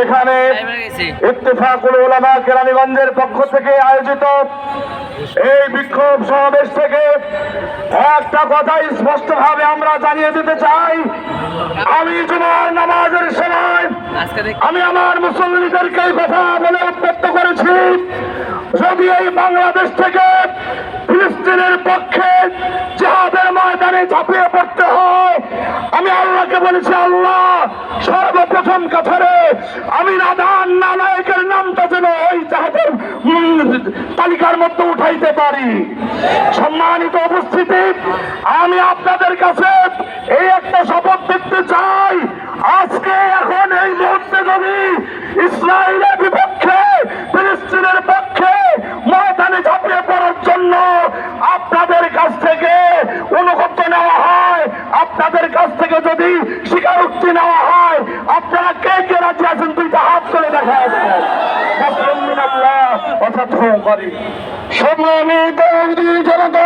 এখানে ইত্তেফাকুল ওলামা কেরানীগঞ্জের পক্ষ থেকে আয়োজিত এই বিক্ষোভ সমাবেশ থেকে একটা কথা স্পষ্ট ভাবে আমরা জানিয়ে দিতে চাই। আমি জুমার নামাজের সময় আমি আমার মুসল্লিদেরকে কথা বলে উদ্যক্ত করেছি। যদি এই বাংলাদেশ থেকে ফিলিস্তিনের পক্ষে জাহাদের ময়দানে ঝাঁপিয়ে পড়তে হয়। আমি আল্লাহকে বলেছি, আল্লাহ, সর্বপ্রথম কাছারে আমি নাদান নানায়কের নামটা যেন ওই জাহাদের তালিকার মধ্যে উঠাইতে পারি। সম্মানিত উপস্থিতি, আমি আপনাদের কাছে এই একটা শপথ দিতে চাই। আজকে, এখন এই মুহূর্তে যদি ইসরায়েলের বিপক্ষে, ফিলিস্তিনের পক্ষে ময়দানে ঝাঁপিয়ে পড়ার জন্য আপনাদের কাছ থেকে অনুগত নেওয়া হয় আপনাদের কাছ থেকে যদি স্বীকারোক্তি নেওয়া হয়, আপনারা কে কে রাজি আছেন? দুইটা হাত করে দেখা সম্মানিত সংগ্রামী